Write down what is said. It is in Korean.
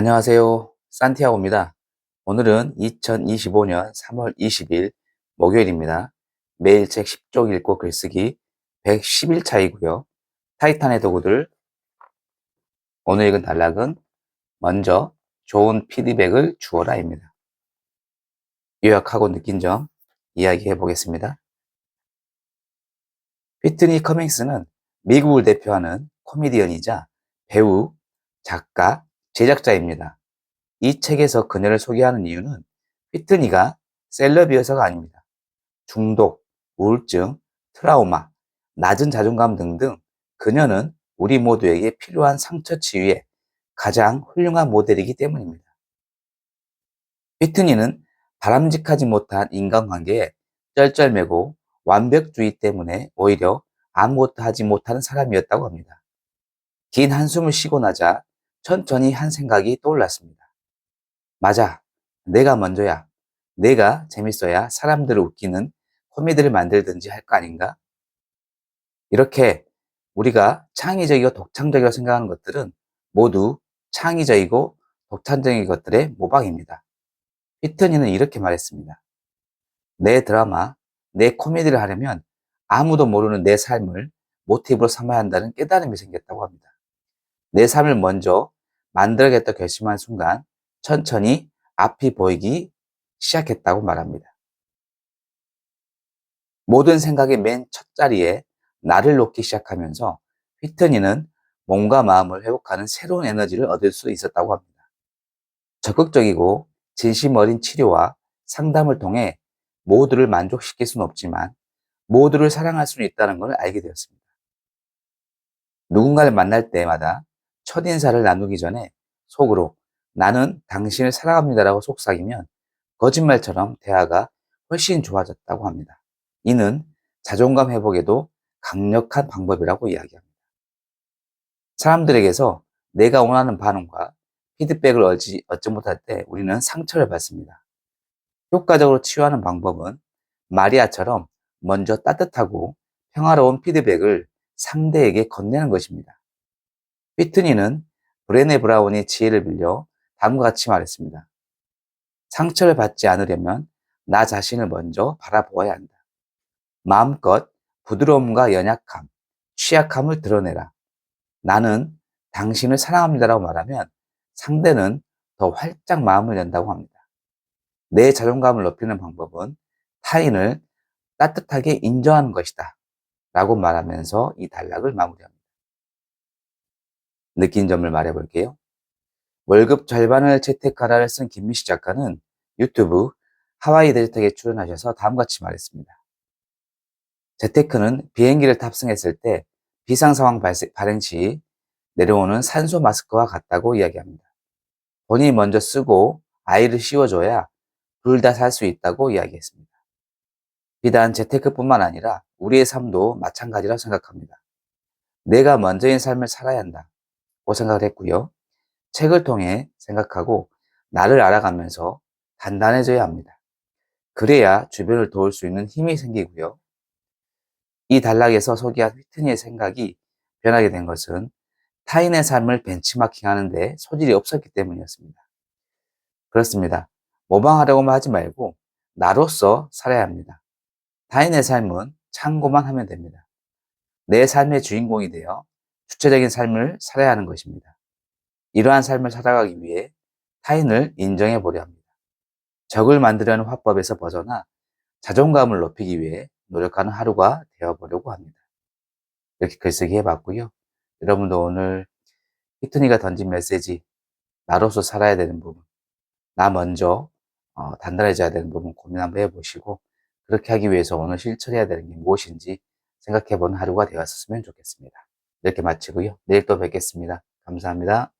안녕하세요. 산티아고입니다. 오늘은 2025년 3월 20일 목요일입니다. 매일 책 10쪽 읽고 글쓰기 111차이고요. 타이탄의 도구들 오늘 읽은 단락은 먼저 좋은 피드백을 주어라입니다. 요약하고 느낀 점 이야기해 보겠습니다. 피트니 커밍스는 미국을 대표하는 코미디언이자 배우, 작가, 제작자입니다. 이 책에서 그녀를 소개하는 이유는 피트니가 셀럽이어서가 아닙니다. 중독, 우울증, 트라우마, 낮은 자존감 등등 그녀는 우리 모두에게 필요한 상처 치유의 가장 훌륭한 모델이기 때문입니다. 피트니는 바람직하지 못한 인간관계에 쩔쩔매고 완벽주의 때문에 오히려 아무것도 하지 못하는 사람이었다고 합니다. 긴 한숨을 쉬고 나자 천천히 한 생각이 떠올랐습니다. 맞아. 내가 먼저야. 내가 재밌어야 사람들을 웃기는 코미디를 만들든지 할 거 아닌가? 이렇게 우리가 창의적이고 독창적이라고 생각하는 것들은 모두 창의적이고 독창적인 것들의 모방입니다. 피트니는 이렇게 말했습니다. 내 드라마, 내 코미디를 하려면 아무도 모르는 내 삶을 모티브로 삼아야 한다는 깨달음이 생겼다고 합니다. 내 삶을 먼저 만들어야겠다 결심한 순간 천천히 앞이 보이기 시작했다고 말합니다. 모든 생각의 맨 첫 자리에 나를 놓기 시작하면서 휘트니는 몸과 마음을 회복하는 새로운 에너지를 얻을 수 있었다고 합니다. 적극적이고 진심 어린 치료와 상담을 통해 모두를 만족시킬 수는 없지만 모두를 사랑할 수는 있다는 것을 알게 되었습니다. 누군가를 만날 때마다 첫 인사를 나누기 전에 속으로 나는 당신을 사랑합니다라고 속삭이면 거짓말처럼 대화가 훨씬 좋아졌다고 합니다. 이는 자존감 회복에도 강력한 방법이라고 이야기합니다. 사람들에게서 내가 원하는 반응과 피드백을 얻지, 얻지 못할 때 우리는 상처를 받습니다. 효과적으로 치유하는 방법은 마리아처럼 먼저 따뜻하고 평화로운 피드백을 상대에게 건네는 것입니다. 피트니는 브레네 브라운의 지혜를 빌려 다음과 같이 말했습니다. 상처를 받지 않으려면 나 자신을 먼저 바라보아야 한다. 마음껏 부드러움과 연약함, 취약함을 드러내라. 나는 당신을 사랑합니다라고 말하면 상대는 더 활짝 마음을 연다고 합니다. 내 자존감을 높이는 방법은 타인을 따뜻하게 인정하는 것이다. 라고 말하면서 이 단락을 마무리합니다. 느낀 점을 말해볼게요. 월급 절반을 재테크하라를 쓴 김미식 작가는 유튜브 하와이 데이트에 출연하셔서 다음같이 말했습니다. 재테크는 비행기를 탑승했을 때 비상 상황 발생 시 내려오는 산소 마스크와 같다고 이야기합니다. 본인이 먼저 쓰고 아이를 씌워줘야 둘 다 살 수 있다고 이야기했습니다. 비단 재테크뿐만 아니라 우리의 삶도 마찬가지라고 생각합니다. 내가 먼저인 삶을 살아야 한다고 생각을 했고요. 책을 통해 생각하고 나를 알아가면서 단단해져야 합니다. 그래야 주변을 도울 수 있는 힘이 생기고요. 이 단락에서 소개한 휘트니의 생각이 변하게 된 것은 타인의 삶을 벤치마킹 하는 데 소질이 없었기 때문이었습니다. 그렇습니다. 모방하려고만 하지 말고 나로서 살아야 합니다. 타인의 삶은 참고만 하면 됩니다. 내 삶의 주인공이 되어 주체적인 삶을 살아야 하는 것입니다. 이러한 삶을 살아가기 위해 타인을 인정해 보려 합니다. 적을 만들려는 화법에서 벗어나 자존감을 높이기 위해 노력하는 하루가 되어보려고 합니다. 이렇게 글쓰기 해봤고요. 여러분도 오늘 히트니가 던진 메시지, 나로서 살아야 되는 부분, 나 먼저 어, 단단해져야 되는 부분 고민 한번 해보시고 그렇게 하기 위해서 오늘 실천해야 되는 게 무엇인지 생각해보는 하루가 되었으면 좋겠습니다. 이렇게 마치고요. 내일 또 뵙겠습니다. 감사합니다.